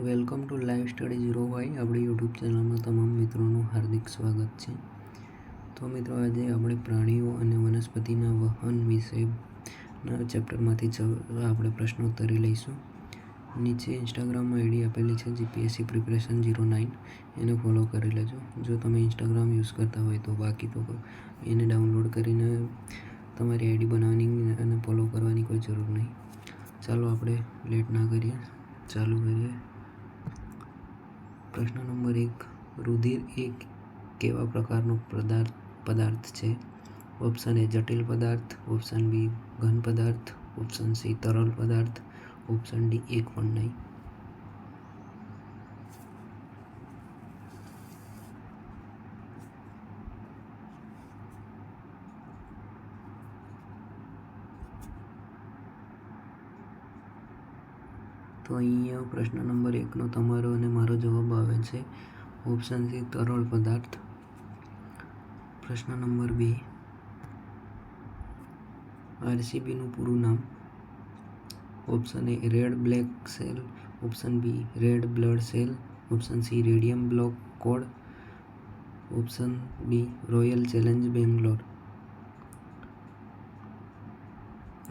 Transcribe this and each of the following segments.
Welcome to live study zero Y. આપણી YouTube ચેનલમાં તમામ મિત્રોનું હાર્દિક સ્વાગત છે. તો મિત્રો, આજે આપણે પ્રાણીઓ અને વનસ્પતિના વહન વિશેના ચેપ્ટરમાંથી આપણે પ્રશ્નોત્તરી લઈશું. નીચે ઇન્સ્ટાગ્રામમાં આઈડી આપેલી છે જીપીએસસી પ્રિપરેશન ઝીરો નાઇન એને ફોલો કરી લેજો. જો તમે ઇન્સ્ટાગ્રામ યુઝ કરતા હોય તો બાકી તો એને ડાઉનલોડ કરીને તમારી આઈડી બનાવવાની અને ફોલો કરવાની કોઈ જરૂર નહીં. ચાલો આપણે લેટ ના કરીએ. ચાલુ કરીએ. પ્રશ્ન નંબર એક, રુધિર એક કેવા પ્રકારનો પદાર્થ પદાર્થ છે? ઓપ્શન એ જટિલ પદાર્થ, ઓપ્શન બી ઘન પદાર્થ, ઓપ્શન સી તરલ પદાર્થ, ઓપ્શન ડી એક પણ નહીં. તો અહીંયા પ્રશ્ન નંબર એકનો તમારો અને મારો જવાબ આવે છે ઓપ્શન સી, તરળ પદાર્થ. પ્રશ્ન નંબર બે. આરસીબીનું પૂરું નામ. Option A red black cell option B red blood cell option C radium block code option B royal challenge Bangalore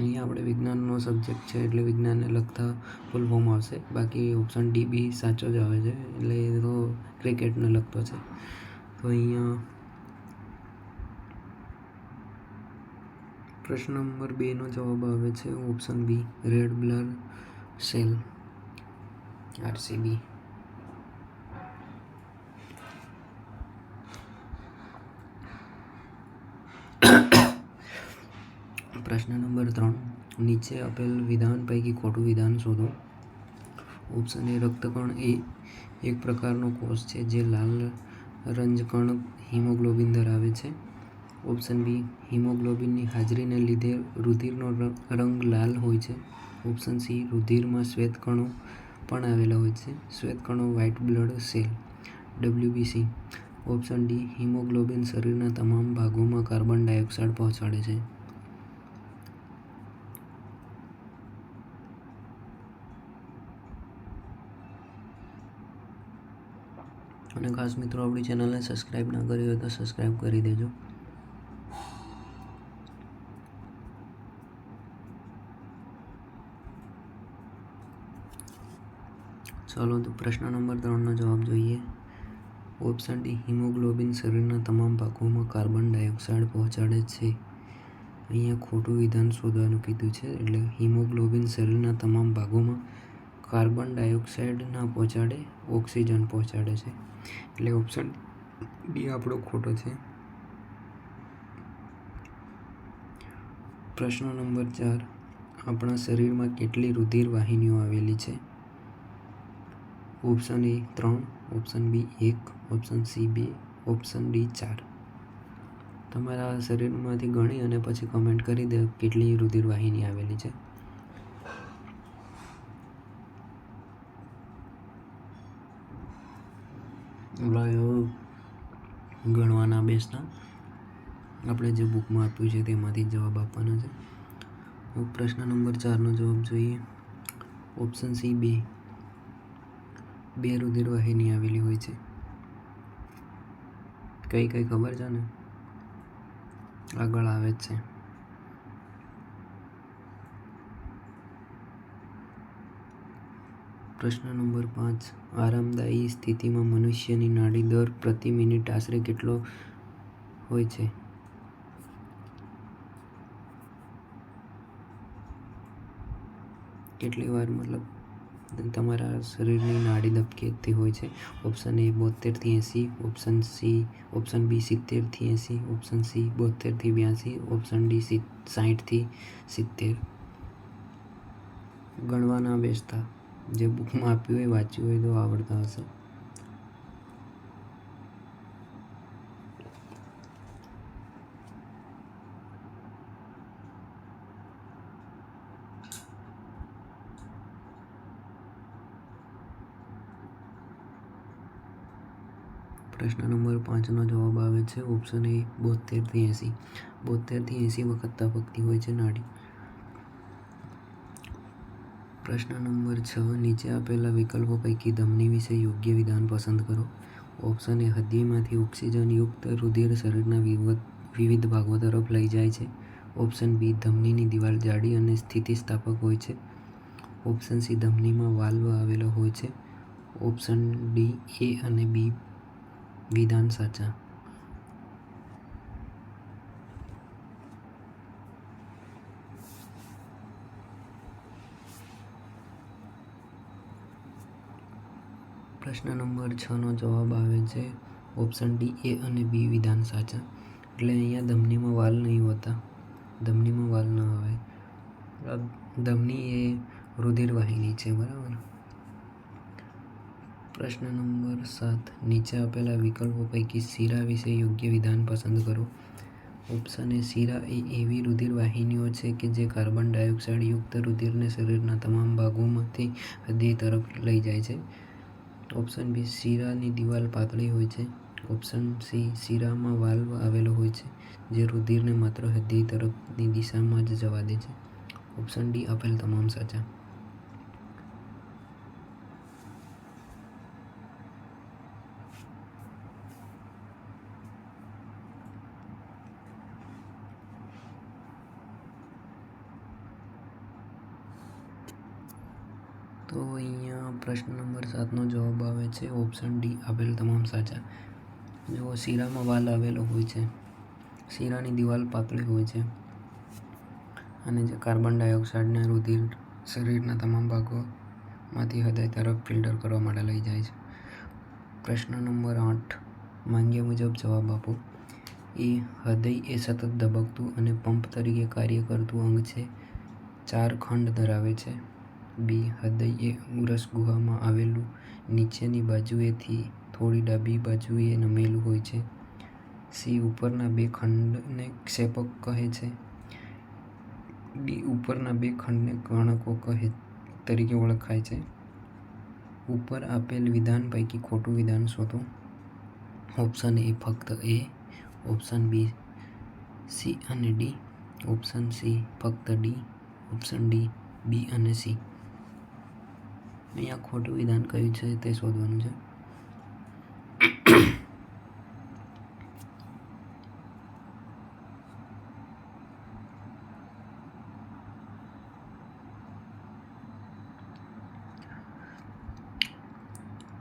અહીંયા આપણે વિજ્ઞાનનો સબ્જેક્ટ છે, એટલે વિજ્ઞાનને લગતા ફૂલ ફોર્મ આવશે. બાકી ઓપ્શન ડી બી સાચો જ આવે છે, એટલે એ તો ક્રિકેટને લગતો છે. તો અહીંયા પ્રશ્ન નંબર બેનો જવાબ આવે છે option B red blood cell RCB પ્રશ્ન નંબર ત્રણ. નીચે આપેલ વિધાન પૈકી ખોટું વિધાન શોધો. ઓપ્શન એ રક્તકણ એ એક પ્રકારનો કોષ છે જે લાલ રંજકણ હિમોગ્લોબિન ધરાવે છે. ઓપ્શન બી, હિમોગ્લોબિનની હાજરીને લીધે રુધિરનો રંગ લાલ હોય છે. ઓપ્શન સી, રુધિરમાં શ્વેતકણો પણ આવેલા હોય છે. શ્વેતકણો white blood cell. WBC option D, haemoglobin શરીરના તમામ ભાગોમાં કાર્બન ડાયોક્સાઇડ પહોંચાડે છે. અને ખાસ મિત્રો આપણી ચેનલને સબસ્ક્રાઈબ ના કરી હોય તો સબસ્ક્રાઈબ કરી દેજો. ચાલો તો પ્રશ્ન નંબર ત્રણનો જવાબ જોઈએ. ઓપ્શન ડી, હિમોગ્લોબિન શરીરના તમામ ભાગોમાં કાર્બન ડાયોક્સાઇડ પહોંચાડે છે. અહીંયા ખોટું વિધાન શોધવાનું કીધું છે. એટલે હિમોગ્લોબિન શરીરના તમામ ભાગોમાં કાર્બન ડાયોક્સાઇડ ના પહોંચાડે ઓક્સિજન પહોંચાડે છે. એટલે ઓપ્શન ડી આપણો ખોટો છે. પ્રશ્ન નંબર ચાર. આપણા શરીરમાં કેટલી રુધિર વાહિનીઓ આવેલી છે? ઓપ્શન એ ત્રણ, ઓપ્શન બી એક, ઓપ્શન સી બે, ઓપ્શન ડી ચાર. તમારા શરીરમાંથી ગણી અને પછી કમેન્ટ કરી દે કેટલી રુધિર વાહિની આવેલી છે. ગણવાના બેસતા. આપણે જે બુકમાં આપ્યું છે તેમાંથી જવાબ આપવાનો છે. પ્રશ્ન નંબર ચારનો જવાબ જોઈએ. ઓપ્શન સી બે. બે રુધિર વાહિની આવેલી હોય છે. કઈ કઈ ખબર છે ને? આગળ આવે જ છે. પ્રશ્ન નંબર પાંચ. આરામદાયી સ્થિતિમાં મનુષ્યની નાડી દર પ્રતિ મિનિટ આશરે કેટલો હોય છે? કેટલી વાર મતલબ તમારા શરીરની નાડી ધબકેતી હોય છે? ઓપ્શન એ બોતેરથી એંસી, ઓપ્શન સી, ઓપ્શન બી સિત્તેરથી એંસી, ઓપ્શન સી બોતેરથી બ્યાસી, ઓપ્શન ડી સાઠથી સિત્તેર. ગણવાના બેસતા જે બુકમાં આપ્યું હોય, વાંચ્યું હોય તો આવડતા હશે. પ્રશ્ન નંબર પાંચનો જવાબ આવે છે ઓપ્શન એ બોતેરથી એંસી. બોતેરથી એંસી વખત તબકતી હોય છે નાડી. પ્રશ્ન નંબર છ, નીચે આપેલા વિકલ્પો પૈકી ધમની વિશે યોગ્ય વિધાન પસંદ કરો. ઓપ્શન એ હદ્દીમાંથી ઓક્સિજનયુક્ત રુધિર શરીરના વિવ- વિવિધ ભાગો તરફ લઈ જાય છે. ઓપ્શન બી, ધમનીની દિવાલ જાડી અને સ્થિતિસ્થાપક હોય છે. ઓપ્શન સી, ધમનીમાં વાલ્વ આવેલો હોય છે. ઓપ્શન ડી, એ અને બી વિધાન સાચા. પ્રશ્ન નંબર છનો જવાબ આવે છે ઓપ્શન ડી એ અને બી વિધાન સાચા. એટલે અહીંયા ધમનીમાં વાલ નહીં હોતા. ધમનીમાં વાલ ન આવે. ધમની એ રુધિરવાહિની છે, બરાબર? પ્રશ્ન નંબર સાત, નીચે આપેલા વિકલ્પો પૈકી શીરા વિશે યોગ્ય વિધાન પસંદ કરો. ઓપ્શન એ શીરા એ એવી રુધિર વાહિનીઓ છે કે જે કાર્બન ડાયોક્સાઇડ યુક્ત રુધિરને શરીરના તમામ ભાગોમાંથી હૃદય તરફ લઈ જાય છે. ઓપ્શન બી શીરાની દિવાલ પાતળી હોય છે. ઓપ્શન સી શીરામાં વાલ્વ આવેલો હોય છે, જે રુધિરને માત્ર હૃદય તરફની દિશામાં જ જવા દે છે. ઓપ્શન ડી આપેલ તમામ સાચા. તો અહીંયા પ્રશ્ન નંબર સાતનો જવાબ આવે છે. ઓપ્શન ડી આપેલ તમામ સાચા. જો શીરામાં વાલ આવેલો હોય છે. શીરાની દિવાલ પાતળી હોય છે. અને જે કાર્બન ડાયોક્સાઇડને રુધિર શરીરના તમામ ભાગોમાંથી હૃદય તરફ ફિલ્ટર કરવા માટે લઈ જાય છે. પ્રશ્ન નંબર આઠ. માંગ્યા મુજબ જવાબ આપો. એ હૃદય એ સતત ધબકતું અને પંપ તરીકે કાર્ય કરતું અંગ છે. ચાર ખંડ ધરાવે છે. બી હૃદય એ ઉરસ ગુહામાં આવેલું નીચેની બાજુએથી થોડી ડાબી બાજુએ નમેલું હોય છે. સી ઉપરના બે ખંડને ક્ષેપક કહે છે. ડી ઉપરના બે ખંડને કણકો કહે તરીકે ઓળખાય છે. ઉપર આપેલ વિધાન પૈકી ખોટું વિધાન શોધો. ઓપ્શન એ ફક્ત એ, ઓપ્શન બી સી અને ડી, ઓપ્શન સી ફક્ત ડી, ઓપ્શન ડી, બી અને સી. અહીંયા ખોટું વિધાન કયું છે, તે શોધવાનું છે.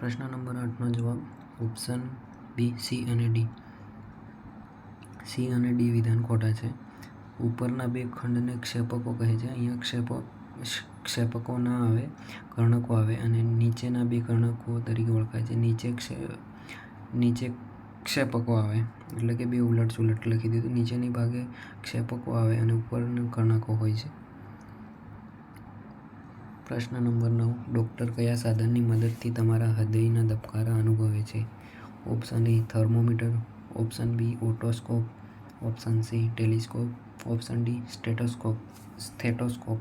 પ્રશ્ન નંબર આઠનો જવાબ, ઓપ્શન બી, સી અને ડી. સી અને ડી વિધાન ખોટા છે. ઉપરના બે ખંડને ક્ષેપકો કહે છે. અહીંયા ક્ષેપક ના આવે, કર્ણકો આવે અને નીચેના બે કર્ણકો તરીકે ઓળખાય છે. નીચે નીચે ક્ષેપકો આવે, એટલે કે બે ઉલટ સુલટ લખી દીધું નીચેની ભાગે ક્ષેપકો આવે અને ઉપરના કર્ણકો હોય છે. પ્રશ્ન નંબર નવ. ડૉક્ટર કયા સાધનની મદદથી તમારા હૃદયના ધબકારા અનુભવે છે? Option A thermometer, option B otoscope, option C telescope, option D stethoscope stethoscope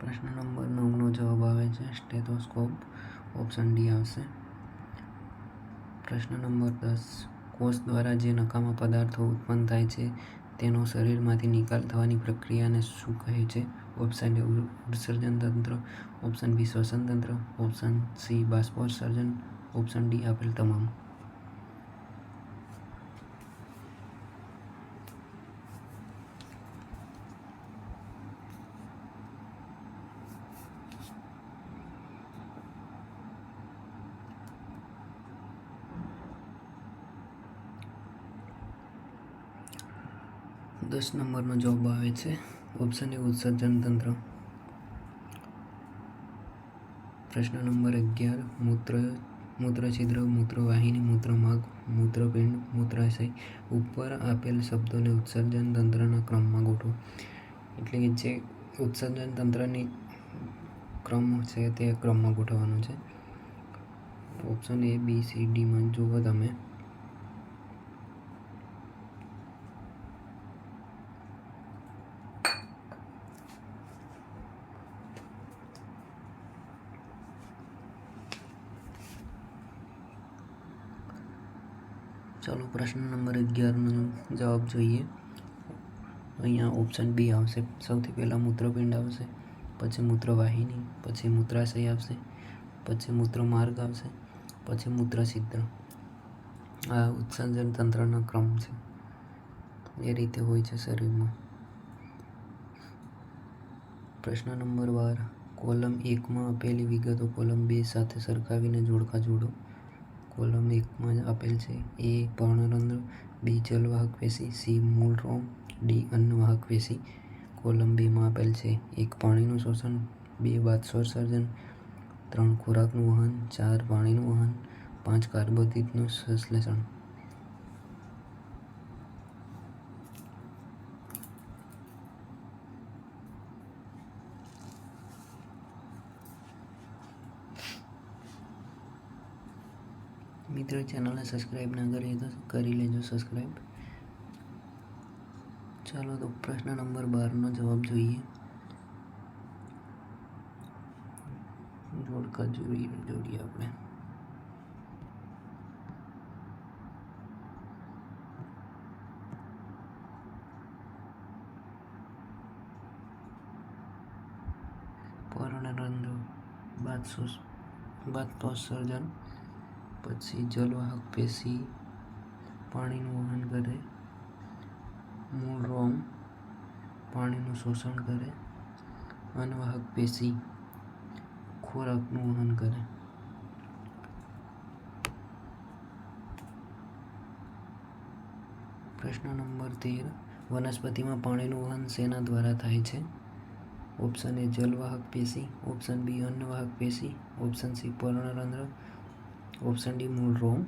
પ્રશ્ન નંબર નવનો જવાબ આવે છે સ્ટેથોસ્કોપ ઓપ્શન ડી આવશે પ્રશ્ન નંબર દસ કોષ દ્વારા જે નકામા પદાર્થો ઉત્પન્ન થાય છે, તેનો શરીરમાંથી નિકાલ થવાની પ્રક્રિયાને શું કહે છે? ઓપ્શન એ ઉત્સર્જન તંત્ર. ઓપ્શન બી શ્વસન તંત્ર. ઓપ્શન સી બાષ્પોત્સર્જન. ઓપ્શન ડી આપેલ તમામ. દસ નંબરનો જવાબ આવે છે ઓપ્શન એ ઉત્સર્જન તંત્ર. પ્રશ્ન નંબર અગિયાર, મૂત્ર, મૂત્રછિદ્ર, મૂત્રવાહિની, મૂત્રમાર્ગ, મૂત્રપિંડ, મૂત્રાશય. ઉપર આપેલ શબ્દોને ઉત્સર્જન તંત્રના ક્રમમાં ગોઠવો. એટલે કે જે ઉત્સર્જન તંત્રની ક્રમ છે તે ક્રમમાં ગોઠવવાનો છે. ઓપ્શન એ બી સી ડીમાં જુઓ તમે ચાલો પ્રશ્ન નંબર અગિયારનો જવાબ જોઈએ અહીંયા ઓપ્શન બી આવશે સૌથી પહેલાં મૂત્રપિંડ આવશે પછી મૂત્રવાહિની પછી મૂત્રાશય આવશે પછી મૂત્રમાર્ગ આવશે પછી મૂત્રછિદ્ર આ ઉત્સર્જન તંત્રનો ક્રમ છે। એ રીતે હોય છે શરીરમાં। પ્રશ્ન નંબર બાર, કોલમ એકમાં આપેલી વિગતો કોલમ બે સાથે સરખાવીને જોડકા જોડો. કોલમ એકમાં આપેલ છે. એ પર્ણરંધ્ર બી જલવાહક પેશી, સી મૂળ રોમ, ડી અન્નવાહક પેશી કોલમ બીમાં આપેલ છે. એક પાણીનું શોષણ, બે બાષ્પોત્સર્જન ત્રણ ખોરાકનું વહન, ચાર પાણીનું વહન, પાંચ કાર્બોદિતનું સંશ્લેષણ. મિત્રો, ચેનલને સબસ્ક્રાઈબ ના કરીએ તો કરી લેજો સબસ્ક્રાઈબ ચાલો તો પ્રશ્ન નંબર બારનો જવાબ જોઈએ. જોડકા જોડી જોડીએ આપણે. પર્ણરંધ્ર બાદ બાષ્પોત્સર્જન પછી જલવાહક પેશી પાણીનું વહન કરે, મૂળ રોમ પાણીનું શોષણ કરે અનવાહક પેશી ખોરાકનું વહન કરે. પ્રશ્ન નંબર તેર, વનસ્પતિમાં પાણીનું વહન શેના દ્વારા થાય છે? ઓપ્શન એ જલવાહક પેશી, ઓપ્શન બી અન્નવાહક પેશી, ઓપ્શન સી પર્ણરંધ્ર ઓપ્શન ડી મૂળ રોમ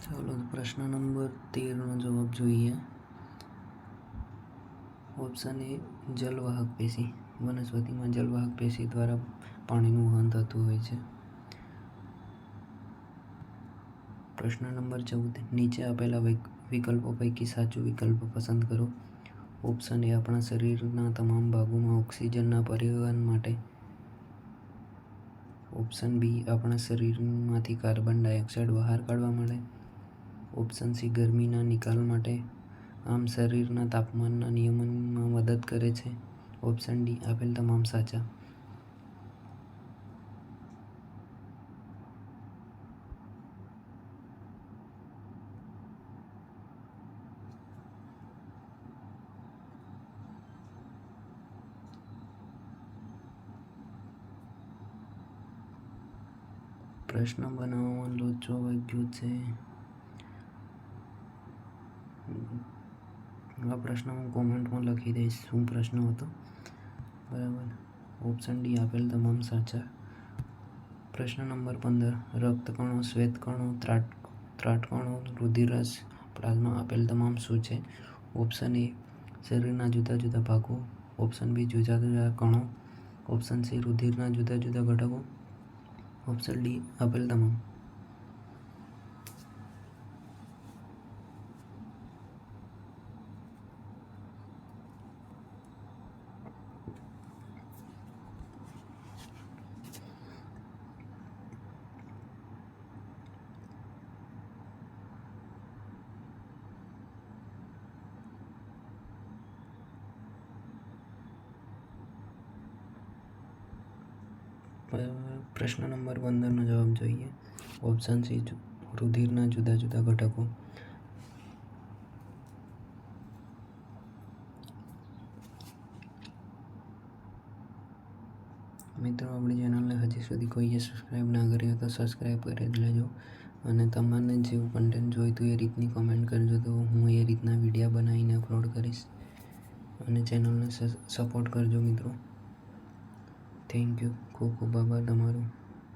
ચાલો પ્રશ્ન નંબર તેરનો જવાબ જોઈએ. ઓપ્શન એ જલવાહક પેશી. વનસ્પતિમાં જલવાહક પેશી દ્વારા પાણીનું વહન થતું હોય છે. પ્રશ્ન નંબર ચૌદ. નીચે આપેલા વિક- વિકલ્પો પૈકી સાચો વિકલ્પ પસંદ કરો. ઓપ્શન એ આપણા શરીરના તમામ ભાગોમાં ઓક્સિજનના પરિવહન માટે. ઓપ્શન બી, આપણા શરીરમાંથી કાર્બન ડાયોક્સાઇડ બહાર કાઢવા માટે. ઓપ્શન સી, ગરમીના નિકાલ માટે. આમ શરીરના તાપમાનના નિયમનમાં મદદ કરે છે. ઓપ્શન ડી, આપેલ તમામ સાચા. પ્રશ્ન બનાવવામાં લોચો વાગ્યો છે આ પ્રશ્ન હું કોમેન્ટમાં લખી દઈશ, શું પ્રશ્ન હતો? બરાબર. ઓપ્શન ડી આપેલ તમામ સાચા. પ્રશ્ન નંબર પંદર, રક્તકણો, શ્વેતકણો, ત્રાટ, ત્રાટકણો રુધિરસ પ્લાઝમા આપેલ તમામ શું છે? ઓપ્શન એ શરીરના જુદા જુદા ભાગો. ઓપ્શન બી જુદા જુદા કણો. ઓપ્શન સી રુધિરના જુદા જુદા ઘટકો. ઓપ્શન ડી આપેલ તમામ. પ્રશ્ન નંબર પંદરનો જવાબ જોઈએ. ઓપ્શન સી રુધિરના જુદા જુદા ઘટકો. મિત્રો, આપણી ચેનલને હજી સુધી કોઈએ સબસ્ક્રાઈબ ના કરી હોય તો સબસ્ક્રાઈબ કરી લેજો. અને તમને જેવું કન્ટેન્ટ જોઈતું એ રીતની કોમેન્ટ કરજો તો હું એ રીતના વિડીયા બનાવીને અપલોડ કરીશ. અને ચેનલને સપોર્ટ કરજો મિત્રો. થેન્ક યુ ખૂબ ખૂબ આભાર તમારો.